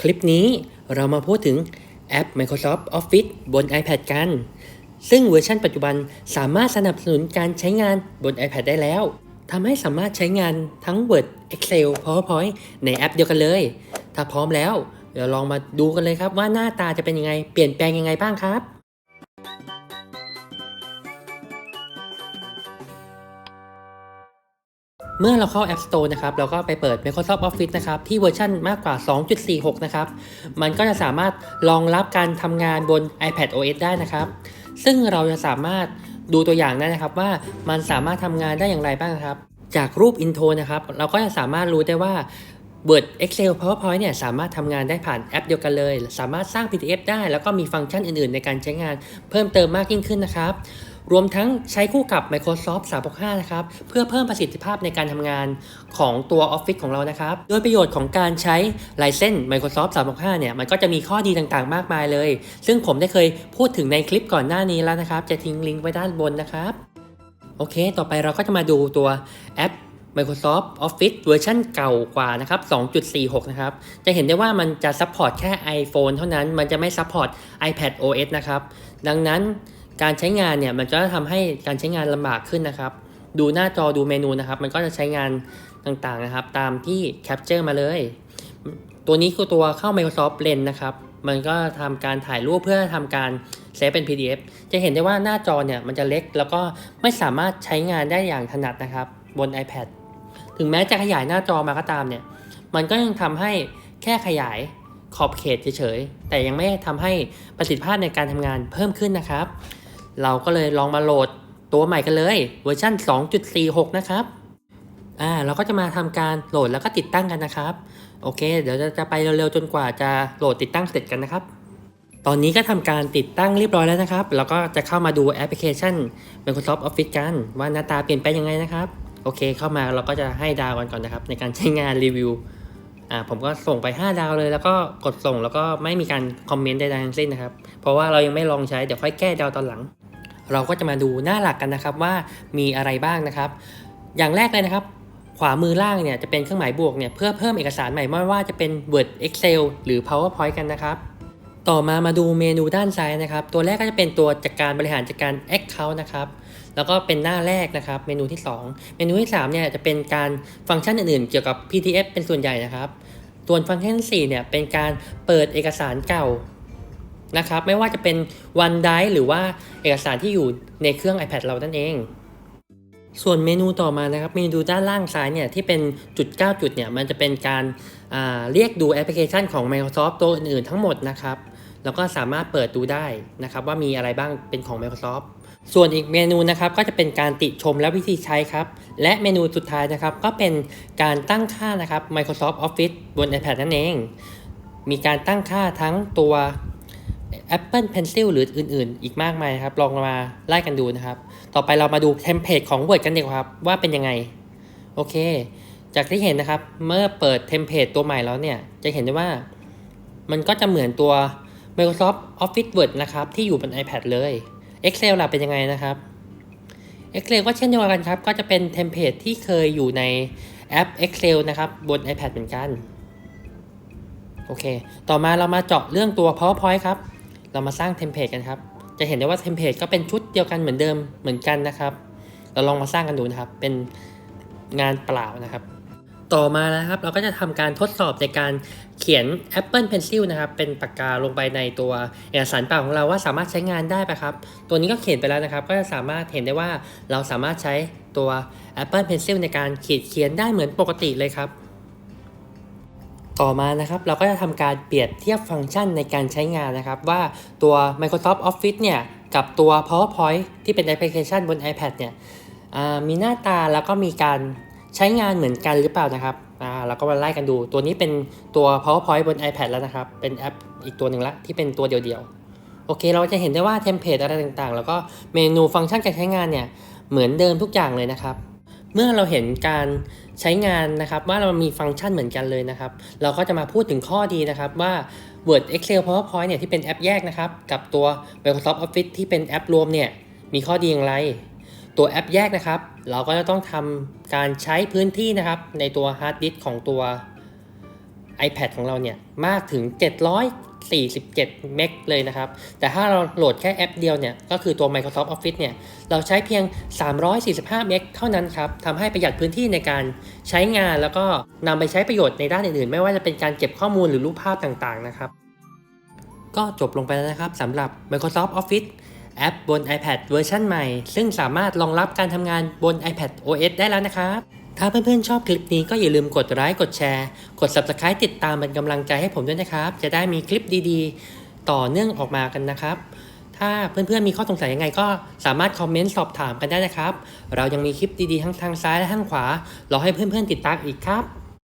คลิปนี้เรามาพูดถึงแอป Microsoft Office บน iPad กัน ซึ่งเวอร์ชันปัจจุบันสามารถสนับสนุนการใช้งานบน iPad ได้แล้วทำให้สามารถใช้งานทั้ง Word Excel PowerPoint ในแอปเดียวกันเลย ถ้าพร้อมแล้วเดี๋ยวลองมาดูกันเลยครับว่าหน้าตาจะเป็นยังไง เปลี่ยนแปลงยังไงบ้างครับ เมื่อเราเข้า App Store นะครับเราก็ไปเปิด Microsoft Office นะครับที่เวอร์ชันมากกว่า 2.46 นะครับ มันก็จะสามารถรองรับการทำงานบน iPad OS ได้นะครับ ซึ่งเราจะสามารถดูตัวอย่างได้นะครับว่ามันสามารถทำงานได้อย่างไรบ้างครับ จากรูป intro นะครับ เราก็จะสามารถรู้ได้ว่า Word Excel PowerPoint เนี่ยสามารถทำงานได้ผ่านแอปเดียวกันเลย สามารถสร้าง PDF ได้ แล้วก็มีฟังก์ชันอื่นๆ ในการใช้งานเพิ่มเติมมากยิ่งขึ้นนะครับ รวมทั้งใช้คู่กับ Microsoft 365 นะครับ เพื่อเพิ่มประสิทธิภาพในการทำงานของตัว Office ของเรานะครับ โดยประโยชน์ของการใช้ลายเส้น Microsoft 365 เนี่ย มันก็จะมีข้อดีต่างๆ มากมายเลย ซึ่งผมได้เคยพูดถึงในคลิปก่อนหน้านี้แล้วนะครับ จะทิ้งลิงก์ไว้ด้านบนนะครับ โอเค ต่อไปเราก็จะมาดูตัวแอป Microsoft Office เวอร์ชันเก่ากว่านะครับ 2.46 นะครับ จะเห็นได้ว่ามันจะซัพพอร์ตแค่ iPhone เท่านั้น มันจะไม่ซัพพอร์ต iPad OS นะครับ ดังนั้น การใช้งานเนี่ยมันจะทำให้การใช้งานลำบากขึ้นนะครับ ดูหน้าจอดูเมนูนะครับ มันก็จะใช้งานต่างๆนะครับ ตามที่แคปเจอร์มาเลย ตัวนี้คือตัวเข้า Microsoft Lens นะครับ มันก็ทำการถ่ายรูปเพื่อทำการเซฟเป็น PDF จะเห็นได้ว่าหน้าจอเนี่ยมันจะเล็กแล้วก็ไม่สามารถใช้งานได้อย่างถนัดนะครับ บน iPad ถึงแม้จะขยายหน้าจอมาก็ตามเนี่ย มันก็ยังทำให้แค่ขยายขอบเขตเฉยๆ แต่ยังไม่ทำให้ประสิทธิภาพในการทำงานเพิ่มขึ้นนะครับ เราก็เลยลองมาโหลดตัวใหม่กันเลยเวอร์ชัน2.46 นะครับอ่าเราก็จะมาทำการโหลดแล้วก็ติดตั้งกันนะครับ โอเค เดี๋ยวจะไปเร็วๆจนกว่าจะโหลดติดตั้งเสร็จกันนะครับ ตอนนี้ก็ทำการติดตั้งเรียบร้อยแล้วนะครับ แล้วก็จะเข้ามาดูแอปพลิเคชัน Microsoft Office กัน ว่าหน้าตาเปลี่ยนไปยังไงนะครับ โอเคเข้ามาเราก็จะให้ดาวกันก่อนนะครับ ในการใช้งานรีวิวอ่าผมก็ส่งไป 5 ดาวเลย แล้วก็กดส่งแล้วก็ไม่มีการคอมเมนต์ใดๆทั้งสิ้นนะครับ เพราะว่าเรายังไม่ลองใช้เดี๋ยวค่อยแก้ดาวตอนหลัง เราก็จะมาดูหน้าหลักกันนะครับว่ามีอะไรบ้างนะครับ อย่างแรกเลยนะครับ ขวามือล่างเนี่ยจะเป็นเครื่องหมายบวกเนี่ยเพื่อเพิ่มเอกสารใหม่ไม่ว่าจะเป็น Word Excel หรือ PowerPoint กันนะครับ ต่อมามาดูเมนูด้านซ้ายนะครับ ตัวแรกก็จะเป็นตัวจัดการบริหารจัดการ Account นะครับแล้วก็เป็นหน้าแรกนะครับ เมนูที่ 2 เมนูที่3เนี่ยจะเป็นการฟังก์ชันอื่นๆ เกี่ยวกับ PDF เป็นส่วนใหญ่นะครับส่วนฟังก์ชันที่4เนี่ยเป็นการเปิดเอกสารเก่า นะครับ ไม่ว่าจะเป็น OneDrive หรือว่าเอกสารที่อยู่ในเครื่อง iPad เรานั่นเอง ส่วนเมนูต่อมานะครับ เมนูด้านล่างซ้ายเนี่ยที่เป็นจุด 9 จุดเนี่ยมันจะเป็นการาเรียกดูแอปพลิเคชันของ Microsoft ตัวอื่นๆทั้งหมดนะครับ แล้วก็สามารถเปิดดูได้นะครับ ว่ามีอะไรบ้างเป็นของ Microsoft ส่วนอีกเมนูนะครับก็จะเป็นการติชมและวิธีใช้ครับ และเมนูสุดท้ายนะครับ ก็เป็นการตั้งค่านะครับ Microsoft Office บน iPad นั่นเอง มีการตั้งค่าทั้งตัว Apple Pencil หรืออื่นๆ อีกมากมายครับ ลองมาไล่กันดูนะครับ ต่อไปเรามาดูเทมเพลตของ Word กันดีกว่าครับว่าเป็นยังไง โอเค จากที่เห็นนะครับ เมื่อเปิดเทมเพลตตัวใหม่แล้วเนี่ย จะเห็นได้ว่า มันก็จะเหมือนตัว Microsoft Office Word นะครับ ที่อยู่บน iPad เลย Excel ล่ะเป็นยังไงนะครับ Excel ก็เช่นเดียวกันครับ ก็จะเป็นเทมเพลตที่เคยอยู่ในแอป Excel นะครับ บน iPad เหมือนกัน โอเค ต่อมาเรามาเจาะเรื่องตัว PowerPoint ครับ เรามาสร้างเทมเพลตกันครับ จะเห็นได้ว่าเทมเพลตก็เป็นชุดเดียวกันเหมือนเดิมเหมือนกันนะครับ เราลองมาสร้างกันดูนะครับ เป็นงานเปล่านะครับ ต่อมานะครับ เราก็จะทำการทดสอบในการเขียน Apple Pencil นะครับ เป็นปากกาลงไปในตัวเอกสารเปล่าของเราว่าสามารถใช้งานได้ปะครับ ตัวนี้ก็เขียนไปแล้วนะครับ ก็จะสามารถเห็นได้ว่าเราสามารถใช้ตัว Apple Pencil ในการขีดเขียนได้เหมือนปกติเลยครับ ต่อมานะครับเราก็จะทำการเปรียบเทียบฟังก์ชันในการใช้งานนะครับ ว่าตัว Microsoft Office เนี่ยกับตัว PowerPoint ที่เป็นแอปพลิเคชันบน iPad เนี่ยมีหน้าตาแล้วก็มีการใช้งานเหมือนกันหรือเปล่านะครับอ่าเราก็มาไล่กันดู ตัวนี้เป็นตัว PowerPoint บน iPad แล้วนะครับ เป็นแอปอีกตัวหนึ่งละที่เป็นตัวเดียวๆ โอเค เราจะเห็นได้ว่าเทมเพลตอะไรต่างๆ แล้วก็เมนูฟังก์ชันการใช้งานเนี่ยเหมือนเดิมทุกอย่างเลยนะครับ เมื่อเราเห็นการใช้งานนะครับว่าเรามีฟังก์ชันเหมือนกันเลยนะครับ เราก็จะมาพูดถึงข้อดีนะครับว่า Word Excel PowerPoint เนี่ยที่เป็นแอปแยกนะครับ กับตัว Microsoft Office ที่เป็นแอปรวมเนี่ยมีข้อดีอย่างไร ตัวแอปแยกนะครับ เราก็จะต้องทำการใช้พื้นที่นะครับ ในตัวฮาร์ดดิสก์ของตัว iPad ของเราเนี่ยมากถึง 747 เมกเลยนะครับ แต่ถ้าเราโหลดแค่แอปเดียวเนี่ยก็คือตัว Microsoft Office เนี่ยเราใช้เพียง 345 เมกเท่านั้นครับทำให้ประหยัดพื้นที่ในการใช้งานแล้วก็นำไปใช้ประโยชน์ในด้านอื่นๆ ไม่ว่าจะเป็นการเก็บข้อมูลหรือรูปภาพต่างๆนะครับ ก็จบลงไปแล้วนะครับสำหรับ Microsoft Office แอปบน iPad เวอร์ชันใหม่ ซึ่งสามารถรองรับการทำงานบน iPad OS ได้แล้วนะครับ ถ้าเพื่อนๆชอบคลิปนี้ก็อย่าลืมกดไลค์กดแชร์ กด Subscribe ติดตามเป็นกำลังใจให้ผมด้วยนะครับ จะได้มีคลิปดีๆ ต่อเนื่องออกมากันนะครับ ถ้าเพื่อนๆมีข้อสงสัยยังไงก็สามารถคอมเมนต์สอบถามกันได้นะครับ เรายังมีคลิปดีๆทั้งทางซ้ายและทางขวารอให้เพื่อนๆติดตามอีกครับ